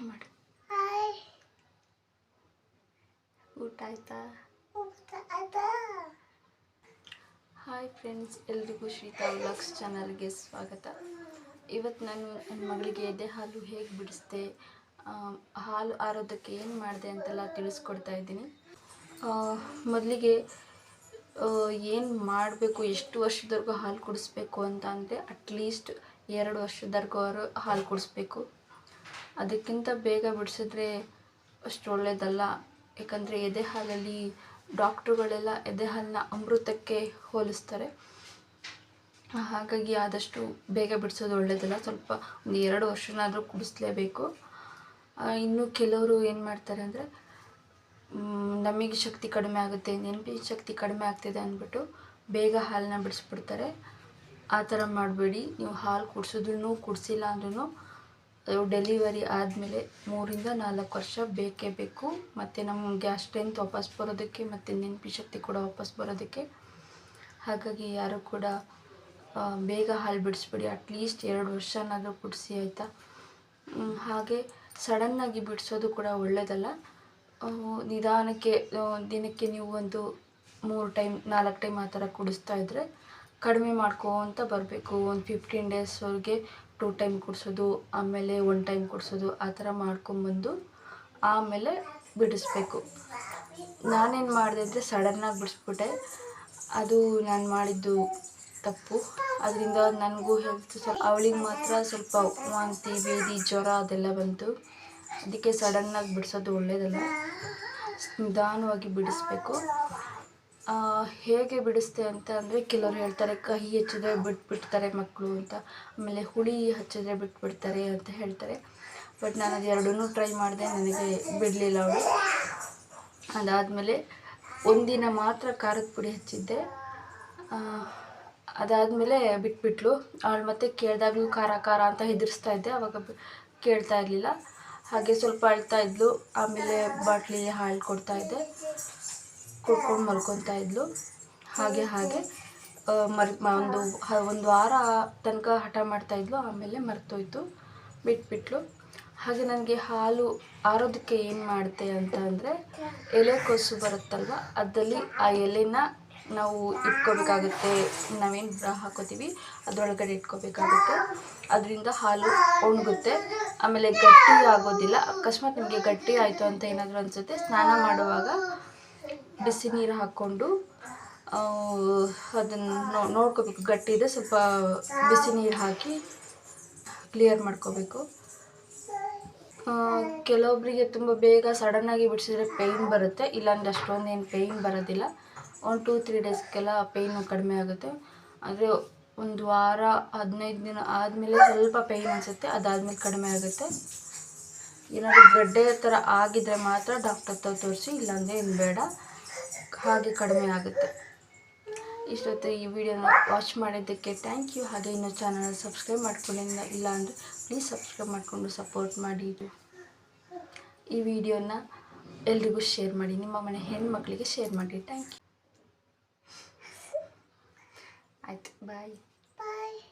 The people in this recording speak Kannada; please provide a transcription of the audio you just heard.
ಹಾಯ್ ಮಾಡು ಊಟ ಆಯ್ತಾ? ಹಾಯ್ ಫ್ರೆಂಡ್ಸ್ ಎಲ್ರಿಗೂ ಶ್ರೀತಾ ವ್ಲಾಗ್ಸ್ ಚಾನಲ್ಗೆ ಸ್ವಾಗತ. ಇವತ್ತು ನಾನು ನನ್ನ ಮಗಳಿಗೆ ಎದೆ ಹಾಲು ಹೇಗೆ ಬಿಡಿಸ್ದೆ ಹಾಲು ಆರೋದಕ್ಕೆ ಏನು ಮಾಡಿದೆ ಅಂತೆಲ್ಲ ತಿಳಿಸ್ಕೊಡ್ತಾ ಇದ್ದೀನಿ. ಮೊದಲಿಗೆ ಏನು ಮಾಡಬೇಕು ಎಷ್ಟು ವರ್ಷದವರೆಗೂ ಹಾಲು ಕುಡಿಸ್ಬೇಕು ಅಂತ ಅಂದರೆ ಅಟ್ಲೀಸ್ಟ್ ಎರಡು ವರ್ಷದವರೆಗೂ ಅವರು ಹಾಲು ಕುಡಿಸ್ಬೇಕು. ಅದಕ್ಕಿಂತ ಬೇಗ ಬಿಡಿಸಿದ್ರೆ ಅಷ್ಟು ಒಳ್ಳೆಯದಲ್ಲ ಯಾಕಂದರೆ ಎದೆ ಹಾಲಲ್ಲಿ ಡಾಕ್ಟ್ರುಗಳೆಲ್ಲ ಎದೆ ಹಾಲನ್ನ ಅಮೃತಕ್ಕೆ ಹೋಲಿಸ್ತಾರೆ. ಹಾಗಾಗಿ ಆದಷ್ಟು ಬೇಗ ಬಿಡಿಸೋದು ಒಳ್ಳೆಯದಲ್ಲ ಸ್ವಲ್ಪ ಒಂದು ಎರಡು ವರ್ಷನಾದರೂ ಕುಡಿಸ್ಲೇಬೇಕು. ಇನ್ನು ಕೆಲವರು ಏನು ಮಾಡ್ತಾರೆ ಅಂದರೆ ನಮಗೆ ಶಕ್ತಿ ಕಡಿಮೆ ಆಗುತ್ತೆ ನೆನಪಿನ ಶಕ್ತಿ ಕಡಿಮೆ ಆಗ್ತಿದೆ ಅಂದ್ಬಿಟ್ಟು ಬೇಗ ಹಾಲನ್ನ ಬಿಡಿಸ್ಬಿಡ್ತಾರೆ. ಆ ಥರ ಮಾಡಬೇಡಿ. ನೀವು ಹಾಲು ಕುಡಿಸಿದ್ರು ಕುಡಿಸಿಲ್ಲ ಅಂದ್ರೂ ಡೆಲಿವರಿ ಆದಮೇಲೆ ಮೂರಿಂದ ನಾಲ್ಕು ವರ್ಷ ಬೇಕೇ ಬೇಕು. ಮತ್ತು ನಮ್ಮ ಗ್ಯಾಸ್ ಸ್ಟ್ರೆಂತ್ ವಾಪಸ್ ಬರೋದಕ್ಕೆ ಮತ್ತು ನೆನಪಿ ಶಕ್ತಿ ಕೂಡ ವಾಪಸ್ ಬರೋದಕ್ಕೆ. ಹಾಗಾಗಿ ಯಾರು ಕೂಡ ಬೇಗ ಹಾಲು ಬಿಡಿಸ್ಬೇಡಿ. ಅಟ್ಲೀಸ್ಟ್ ಎರಡು ವರ್ಷನಾದರೂ ಕುಡಿಸಿ ಆಯಿತಾ? ಹಾಗೆ ಸಡನ್ನಾಗಿ ಬಿಡಿಸೋದು ಕೂಡ ಒಳ್ಳೆಯದಲ್ಲ ನಿಧಾನಕ್ಕೆ ದಿನಕ್ಕೆ ನೀವು ಒಂದು ಮೂರು ಟೈಮ್, ನಾಲ್ಕು ಟೈಮ್ ಆ ಥರ ಕುಡಿಸ್ತಾ ಇದ್ದರೆ ಕಡಿಮೆ ಮಾಡ್ಕೊತ ಬರಬೇಕು. ಒಂದು ಫಿಫ್ಟೀನ್ ಡೇಸ್ವರೆಗೆ ಟೂ ಟೈಮ್ ಕುಡಿಸೋದು, ಆಮೇಲೆ ಒನ್ ಟೈಮ್ ಕುಡಿಸೋದು, ಆ ಥರ ಮಾಡ್ಕೊಂಬಂದು ಆಮೇಲೆ ಬಿಡಿಸ್ಬೇಕು. ನಾನೇನು ಮಾಡಿದೆ ಅಂದರೆ ಸಡನ್ನಾಗಿ ಬಿಡಿಸ್ಬಿಟ್ಟೆ. ಅದು ನಾನು ಮಾಡಿದ್ದು ತಪ್ಪು. ಅದರಿಂದ ನನಗೂ ಹೆಲ್ತ್ ಸ್ವಲ್ಪ ಅವಳಿಗೆ ಮಾತ್ರ ಸ್ವಲ್ಪ ವಾಂತಿ, ಬೇದಿ, ಜ್ವರ ಅದೆಲ್ಲ ಬಂತು. ಅದಕ್ಕೆ ಸಡನ್ನಾಗಿ ಬಿಡಿಸೋದು ಒಳ್ಳೆಯದಲ್ಲ ನಿಧಾನವಾಗಿ ಬಿಡಿಸ್ಬೇಕು. ಹೇಗೆ ಬಿಡಿಸ್ತೆ ಅಂತ ಅಂದರೆ ಕೆಲವರು ಹೇಳ್ತಾರೆ, ಕಹಿ ಹಚ್ಚಿದ್ರೆ ಬಿಟ್ಬಿಡ್ತಾರೆ ಮಕ್ಕಳು ಅಂತ, ಆಮೇಲೆ ಹುಳಿ ಹಚ್ಚಿದ್ರೆ ಬಿಟ್ಬಿಡ್ತಾರೆ ಅಂತ ಹೇಳ್ತಾರೆ. ಬಟ್ ನಾನು ಅದು ಎರಡನ್ನೂ ಟ್ರೈ ಮಾಡಿದೆ, ನನಗೆ ಬಿಡಲಿಲ್ಲ ಅವಳು. ಅದಾದಮೇಲೆ ಒಂದಿನ ಮಾತ್ರ ಖಾರದ ಪುಡಿ ಹಚ್ಚಿದ್ದೆ. ಅದಾದಮೇಲೆ ಬಿಟ್ಬಿಟ್ಲು. ಅವಳು ಮತ್ತೆ ಕೇಳಿದಾಗಲೂ ಖಾರ ಖಾರ ಅಂತ ಹೆದರಿಸ್ತಾ ಇದ್ದೆ, ಅವಾಗ ಕೇಳ್ತಾ ಇರಲಿಲ್ಲ. ಹಾಗೆ ಸ್ವಲ್ಪ ಅಳ್ತಾ ಇದ್ಲು, ಆಮೇಲೆ ಬಾಟ್ಲಿಗೆ ಹಾಳು ಕೊಡ್ತಾ ಇದ್ದೆ. ಕುಡ್ಕೊಂಡು ಮಲ್ಕೊತಾ ಇದ್ಲು. ಹಾಗೆ ಹಾಗೆ ಒಂದು ಒಂದು ವಾರ ತನಕ ಹಠ ಮಾಡ್ತಾ ಇದ್ಲು. ಆಮೇಲೆ ಮರ್ತೋಯ್ತು, ಬಿಟ್ಬಿಟ್ಲು. ಹಾಗೆ ನನಗೆ ಹಾಲು ಆರೋದಕ್ಕೆ ಏನು ಮಾಡಿದೆ ಅಂತ ಅಂದರೆ ಎಲೆಕೋಸು ಬರುತ್ತಲ್ವ, ಅದರಲ್ಲಿ ಆ ಎಲೆನ ನಾವು ಇಟ್ಕೋಬೇಕಾಗುತ್ತೆ. ನಾವೇನು ಬ್ರಾ ಹಾಕೋತೀವಿ, ಅದರೊಳಗಡೆ ಇಟ್ಕೋಬೇಕಾಗುತ್ತೆ. ಅದರಿಂದ ಹಾಲು ಒಣಗುತ್ತೆ. ಆಮೇಲೆ ಗಟ್ಟಿ ಆಗೋದಿಲ್ಲ. ಅಕಸ್ಮಾತ್ ನಿಮಗೆ ಗಟ್ಟಿ ಆಯಿತು ಅಂತ ಏನಾದರೂ ಅನಿಸುತ್ತೆ, ಸ್ನಾನ ಮಾಡುವಾಗ ಬಿಸಿ ನೀರು ಹಾಕ್ಕೊಂಡು ಅದನ್ನು ನೋಡ್ಕೋಬೇಕು. ಗಟ್ಟಿ ಇದೆ, ಸ್ವಲ್ಪ ಬಿಸಿ ನೀರು ಹಾಕಿ ಕ್ಲಿಯರ್ ಮಾಡ್ಕೋಬೇಕು. ಕೆಲವೊಬ್ಬರಿಗೆ ತುಂಬ ಬೇಗ ಸಡನ್ನಾಗಿ ಬಿಡಿಸಿದ್ರೆ ಪೇಯ್ನ್ ಬರುತ್ತೆ. ಇಲ್ಲಾಂದರೆ ಅಷ್ಟೊಂದೇನು ಪೇಯ್ನ್ ಬರೋದಿಲ್ಲ. ಒಂದು ಟೂ ತ್ರೀ ಡೇಸ್ಗೆಲ್ಲ ಪೇಯ್ನು ಕಡಿಮೆ ಆಗುತ್ತೆ. ಆದರೆ ಒಂದು ವಾರ, ಹದಿನೈದು ದಿನ ಆದಮೇಲೆ ಸ್ವಲ್ಪ ಪೇಯ್ನ್ ಅನಿಸುತ್ತೆ, ಅದಾದಮೇಲೆ ಕಡಿಮೆ ಆಗುತ್ತೆ. ಏನಾದರೂ ಗಡ್ಡೆ ಥರ ಆಗಿದ್ದರೆ ಮಾತ್ರ ಡಾಕ್ಟರ್ ಹತ್ರ ತೋರಿಸಿ, ಇಲ್ಲಾಂದರೆ ಏನು ಬೇಡ. ಹಾಗೆ ಕಡಿಮೆ ಆಗುತ್ತೆ. ಇಷ್ಟೊತ್ತು ಈ ವಿಡಿಯೋನ ವಾಚ್ ಮಾಡಿದ್ದಕ್ಕೆ ಥ್ಯಾಂಕ್ ಯು ಹಾಗೆ ಇನ್ನೂ ಚಾನಲ್ ಸಬ್ಸ್ಕ್ರೈಬ್ ಮಾಡ್ಕೊಂಡಿಲ್ಲ ಇಲ್ಲ ಅಂದರೆ ಪ್ಲೀಸ್ ಸಬ್ಸ್ಕ್ರೈಬ್ ಮಾಡಿಕೊಂಡು ಸಪೋರ್ಟ್ ಮಾಡಿ. ಈ ವಿಡಿಯೋನ ಎಲ್ರಿಗೂ ಶೇರ್ ಮಾಡಿ. ನಿಮ್ಮ ಮನೆ ಹೆಣ್ಮಕ್ಳಿಗೆ ಶೇರ್ ಮಾಡಿ. ಥ್ಯಾಂಕ್ ಯು ಆಯ್ತು ಬಾಯ್ Bye.